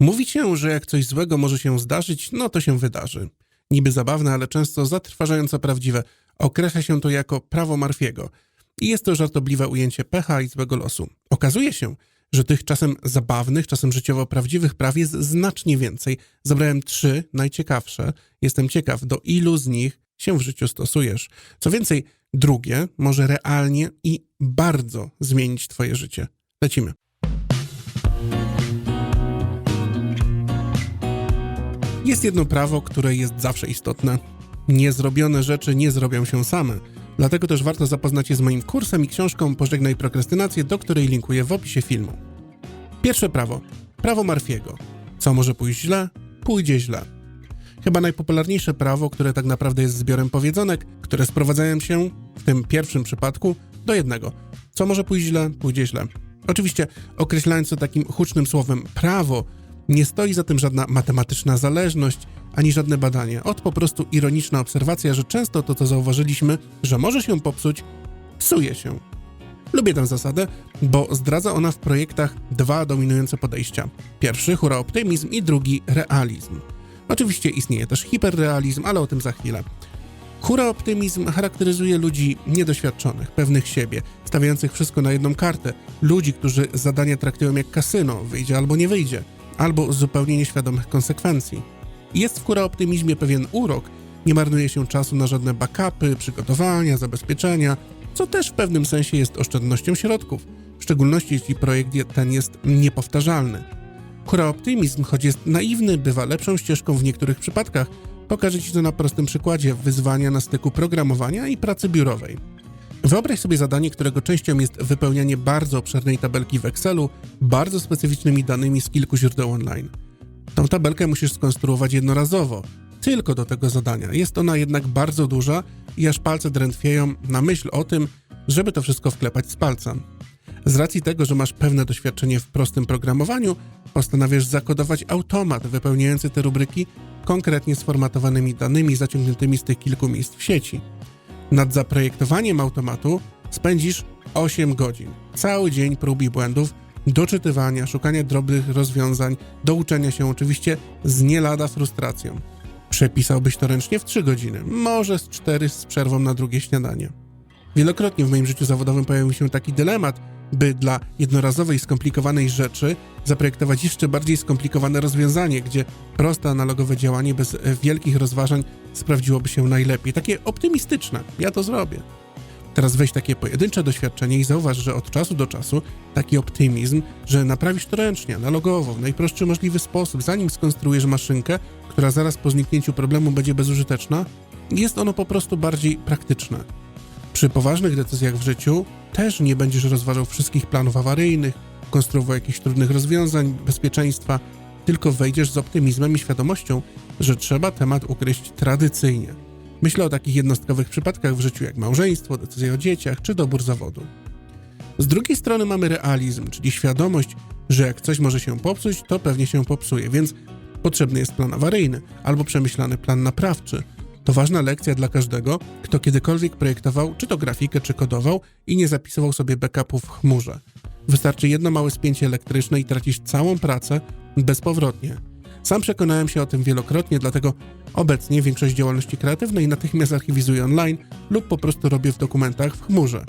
Mówi się, że jak coś złego może się zdarzyć, no to się wydarzy. Niby zabawne, ale często zatrważająco prawdziwe. Określa się to jako prawo Marfiego. I jest to żartobliwe ujęcie pecha i złego losu. Okazuje się, że tych czasem zabawnych, czasem życiowo prawdziwych praw jest znacznie więcej. Zabrałem trzy najciekawsze. Jestem ciekaw, do ilu z nich się w życiu stosujesz. Co więcej, drugie może realnie i bardzo zmienić Twoje życie. Lecimy. Jest jedno prawo, które jest zawsze istotne. Niezrobione rzeczy nie zrobią się same. Dlatego też warto zapoznać się z moim kursem i książką Pożegnaj prokrastynację, do której linkuję w opisie filmu. Pierwsze prawo. Prawo Marfiego. Co może pójść źle? Pójdzie źle. Chyba najpopularniejsze prawo, które tak naprawdę jest zbiorem powiedzonek, które sprowadzają się, w tym pierwszym przypadku, do jednego. Co może pójść źle? Pójdzie źle. Oczywiście, określając to takim hucznym słowem prawo, nie stoi za tym żadna matematyczna zależność, ani żadne badanie. Od po prostu ironiczna obserwacja, że często to, co zauważyliśmy, że może się popsuć, psuje się. Lubię tę zasadę, bo zdradza ona w projektach dwa dominujące podejścia. Pierwszy hura optymizm i drugi realizm. Oczywiście istnieje też hiperrealizm, ale o tym za chwilę. Hura optymizm charakteryzuje ludzi niedoświadczonych, pewnych siebie, stawiających wszystko na jedną kartę, ludzi, którzy zadania traktują jak kasyno, wyjdzie albo nie wyjdzie, albo zupełnie nieświadomych konsekwencji. Jest w hura optymizmie pewien urok, nie marnuje się czasu na żadne backupy, przygotowania, zabezpieczenia, co też w pewnym sensie jest oszczędnością środków, w szczególności jeśli projekt ten jest niepowtarzalny. Hura optymizm, choć jest naiwny, bywa lepszą ścieżką w niektórych przypadkach. Pokażę Ci to na prostym przykładzie wyzwania na styku programowania i pracy biurowej. Wyobraź sobie zadanie, którego częścią jest wypełnianie bardzo obszernej tabelki w Excelu, bardzo specyficznymi danymi z kilku źródeł online. Tą tabelkę musisz skonstruować jednorazowo, tylko do tego zadania. Jest ona jednak bardzo duża i aż palce drętwieją na myśl o tym, żeby to wszystko wklepać z palca. Z racji tego, że masz pewne doświadczenie w prostym programowaniu, postanawiasz zakodować automat wypełniający te rubryki konkretnie sformatowanymi danymi zaciągniętymi z tych kilku miejsc w sieci. Nad zaprojektowaniem automatu spędzisz 8 godzin. Cały dzień prób i błędów, doczytywania, szukania drobnych rozwiązań, douczenia się oczywiście z nie lada frustracją. Przepisałbyś to ręcznie w 3 godziny, może z 4 z przerwą na drugie śniadanie. Wielokrotnie w moim życiu zawodowym pojawił się taki dylemat, by dla jednorazowej, skomplikowanej rzeczy zaprojektować jeszcze bardziej skomplikowane rozwiązanie, gdzie proste analogowe działanie bez wielkich rozważań sprawdziłoby się najlepiej. Takie optymistyczne. Ja to zrobię. Teraz weź takie pojedyncze doświadczenie i zauważ, że od czasu do czasu taki optymizm, że naprawisz to ręcznie, analogowo, w najprostszy możliwy sposób, zanim skonstruujesz maszynkę, która zaraz po zniknięciu problemu będzie bezużyteczna, jest ono po prostu bardziej praktyczne. Przy poważnych decyzjach w życiu też nie będziesz rozważał wszystkich planów awaryjnych, konstruował jakichś trudnych rozwiązań, bezpieczeństwa, tylko wejdziesz z optymizmem i świadomością, że trzeba temat ukryć tradycyjnie. Myślę o takich jednostkowych przypadkach w życiu jak małżeństwo, decyzje o dzieciach czy dobór zawodu. Z drugiej strony mamy realizm, czyli świadomość, że jak coś może się popsuć, to pewnie się popsuje, więc potrzebny jest plan awaryjny albo przemyślany plan naprawczy – to ważna lekcja dla każdego, kto kiedykolwiek projektował, czy to grafikę, czy kodował i nie zapisywał sobie backupów w chmurze. Wystarczy jedno małe spięcie elektryczne i tracisz całą pracę bezpowrotnie. Sam przekonałem się o tym wielokrotnie, dlatego obecnie większość działalności kreatywnej natychmiast archiwizuję online lub po prostu robię w dokumentach w chmurze.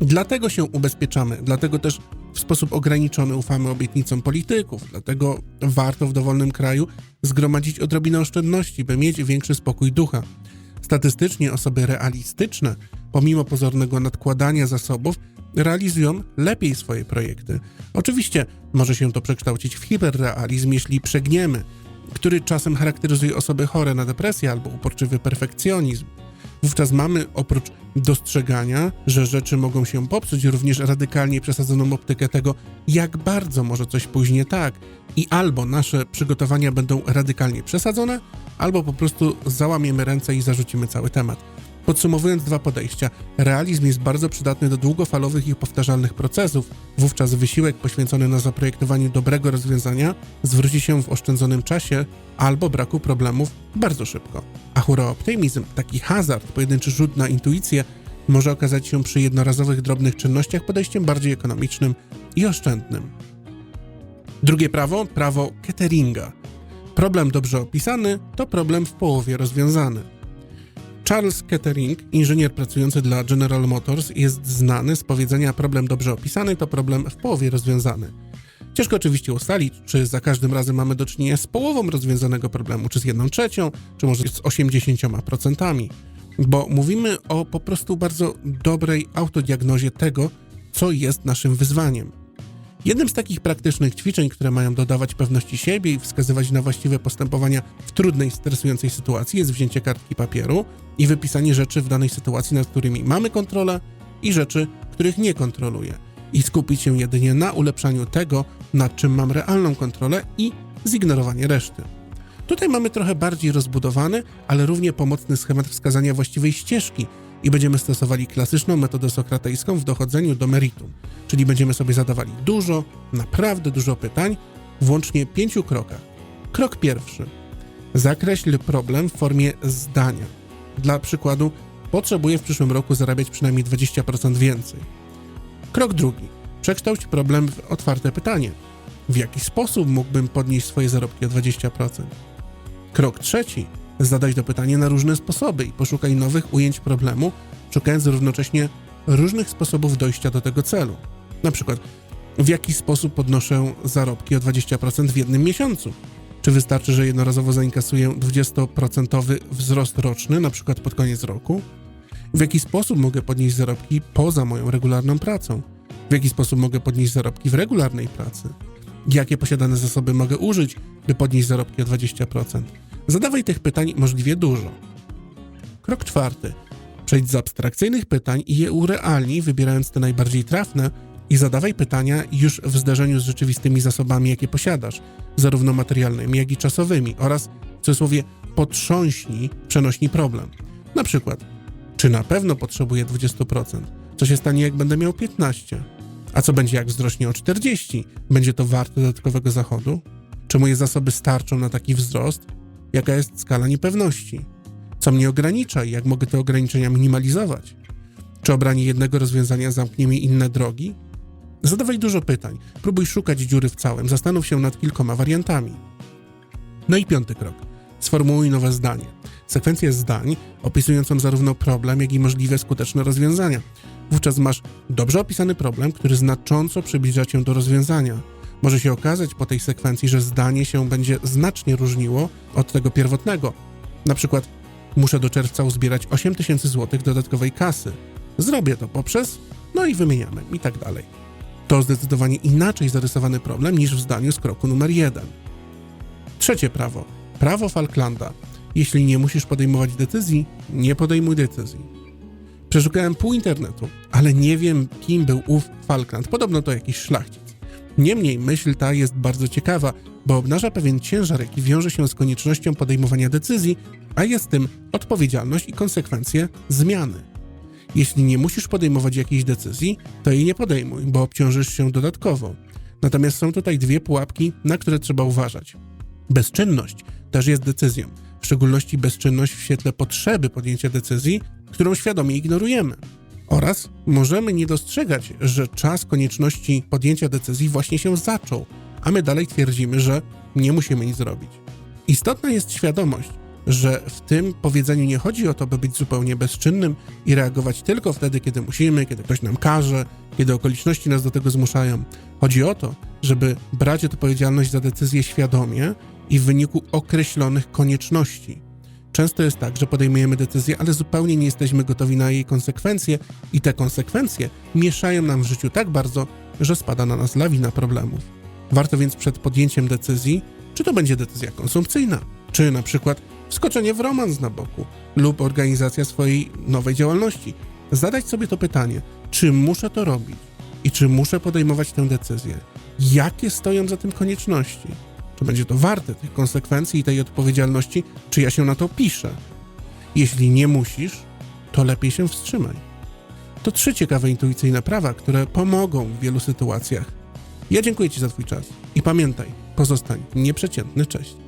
Dlatego się ubezpieczamy, dlatego też w sposób ograniczony ufamy obietnicom polityków, dlatego warto w dowolnym kraju zgromadzić odrobinę oszczędności, by mieć większy spokój ducha. Statystycznie osoby realistyczne, pomimo pozornego nadkładania zasobów, realizują lepiej swoje projekty. Oczywiście może się to przekształcić w hiperrealizm, jeśli przegniemy, który czasem charakteryzuje osoby chore na depresję albo uporczywy perfekcjonizm. Wówczas mamy oprócz dostrzegania, że rzeczy mogą się popsuć, również radykalnie przesadzoną optykę tego, jak bardzo może coś pójść nie tak i albo nasze przygotowania będą radykalnie przesadzone, albo po prostu załamiemy ręce i zarzucimy cały temat. Podsumowując dwa podejścia, realizm jest bardzo przydatny do długofalowych i powtarzalnych procesów, wówczas wysiłek poświęcony na zaprojektowanie dobrego rozwiązania zwróci się w oszczędzonym czasie albo braku problemów bardzo szybko. A hura optymizm, taki hazard, pojedynczy rzut na intuicję, może okazać się przy jednorazowych drobnych czynnościach podejściem bardziej ekonomicznym i oszczędnym. Drugie prawo, prawo Ketteringa. Problem dobrze opisany to problem w połowie rozwiązany. Charles Kettering, inżynier pracujący dla General Motors, jest znany z powiedzenia problem dobrze opisany to problem w połowie rozwiązany. Ciężko oczywiście ustalić, czy za każdym razem mamy do czynienia z połową rozwiązanego problemu, czy z jedną trzecią, czy może z 80%, bo mówimy o po prostu bardzo dobrej autodiagnozie tego, co jest naszym wyzwaniem. Jednym z takich praktycznych ćwiczeń, które mają dodawać pewności siebie i wskazywać na właściwe postępowania w trudnej, stresującej sytuacji, jest wzięcie kartki papieru i wypisanie rzeczy w danej sytuacji, nad którymi mamy kontrolę i rzeczy, których nie kontroluję. I skupić się jedynie na ulepszaniu tego, nad czym mam realną kontrolę i zignorowanie reszty. Tutaj mamy trochę bardziej rozbudowany, ale równie pomocny schemat wskazania właściwej ścieżki i będziemy stosowali klasyczną metodę sokratejską w dochodzeniu do meritum, czyli będziemy sobie zadawali dużo, naprawdę dużo pytań w łącznie pięciu krokach. Krok pierwszy. Zakreśl problem w formie zdania. Dla przykładu, potrzebuję w przyszłym roku zarabiać przynajmniej 20% więcej. Krok drugi. Przekształć problem w otwarte pytanie. W jaki sposób mógłbym podnieść swoje zarobki o 20%? Krok trzeci. Zadaj to pytanie na różne sposoby i poszukaj nowych ujęć problemu, szukając równocześnie różnych sposobów dojścia do tego celu. Na przykład, w jaki sposób podnoszę zarobki o 20% w jednym miesiącu? Czy wystarczy, że jednorazowo zainkasuję 20% wzrost roczny, na przykład pod koniec roku? W jaki sposób mogę podnieść zarobki poza moją regularną pracą? W jaki sposób mogę podnieść zarobki w regularnej pracy? Jakie posiadane zasoby mogę użyć, by podnieść zarobki o 20%? Zadawaj tych pytań możliwie dużo. Krok czwarty. Przejdź z abstrakcyjnych pytań i je urealnij, wybierając te najbardziej trafne i zadawaj pytania już w zdarzeniu z rzeczywistymi zasobami, jakie posiadasz, zarówno materialnymi, jak i czasowymi oraz, w cudzysłowie, potrząśnij przenośni problem. Na przykład, czy na pewno potrzebuję 20%? Co się stanie, jak będę miał 15%? A co będzie, jak wzrośnie o 40%? Będzie to warte dodatkowego zachodu? Czy moje zasoby starczą na taki wzrost? Jaka jest skala niepewności? Co mnie ogranicza i jak mogę te ograniczenia minimalizować? Czy obranie jednego rozwiązania zamknie mi inne drogi? Zadawaj dużo pytań, próbuj szukać dziury w całym, zastanów się nad kilkoma wariantami. No i piąty krok. Sformułuj nowe zdanie. Sekwencję zdań opisującą zarówno problem, jak i możliwe skuteczne rozwiązania. Wówczas masz dobrze opisany problem, który znacząco przybliża cię do rozwiązania. Może się okazać po tej sekwencji, że zdanie się będzie znacznie różniło od tego pierwotnego. Na przykład, muszę do czerwca uzbierać 8 tysięcy złotych dodatkowej kasy. Zrobię to poprzez, no i wymieniamy, i tak dalej. To zdecydowanie inaczej zarysowany problem niż w zdaniu z kroku numer jeden. Trzecie prawo. Prawo Falklanda. Jeśli nie musisz podejmować decyzji, nie podejmuj decyzji. Przeszukałem pół internetu, ale nie wiem, kim był ów Falkland. Podobno to jakiś szlachcic. Niemniej myśl ta jest bardzo ciekawa, bo obnaża pewien ciężar, jaki wiąże się z koniecznością podejmowania decyzji, a jest tym odpowiedzialność i konsekwencje zmiany. Jeśli nie musisz podejmować jakiejś decyzji, to jej nie podejmuj, bo obciążysz się dodatkowo. Natomiast są tutaj dwie pułapki, na które trzeba uważać. Bezczynność też jest decyzją, w szczególności bezczynność w świetle potrzeby podjęcia decyzji, którą świadomie ignorujemy. Oraz możemy nie dostrzegać, że czas konieczności podjęcia decyzji właśnie się zaczął, a my dalej twierdzimy, że nie musimy nic zrobić. Istotna jest świadomość, że w tym powiedzeniu nie chodzi o to, by być zupełnie bezczynnym i reagować tylko wtedy, kiedy musimy, kiedy ktoś nam każe, kiedy okoliczności nas do tego zmuszają. Chodzi o to, żeby brać odpowiedzialność za decyzję świadomie i w wyniku określonych konieczności. Często jest tak, że podejmujemy decyzję, ale zupełnie nie jesteśmy gotowi na jej konsekwencje, i te konsekwencje mieszają nam w życiu tak bardzo, że spada na nas lawina problemów. Warto więc przed podjęciem decyzji, czy to będzie decyzja konsumpcyjna, czy na przykład wskoczenie w romans na boku lub organizacja swojej nowej działalności, zadać sobie to pytanie, czy muszę to robić i czy muszę podejmować tę decyzję. Jakie stoją za tym konieczności? Czy będzie to warte tych konsekwencji i tej odpowiedzialności, czy ja się na to piszę? Jeśli nie musisz, to lepiej się wstrzymaj. To trzy ciekawe intuicyjne prawa, które pomogą w wielu sytuacjach. Ja dziękuję Ci za Twój czas i pamiętaj, pozostań nieprzeciętny. Cześć.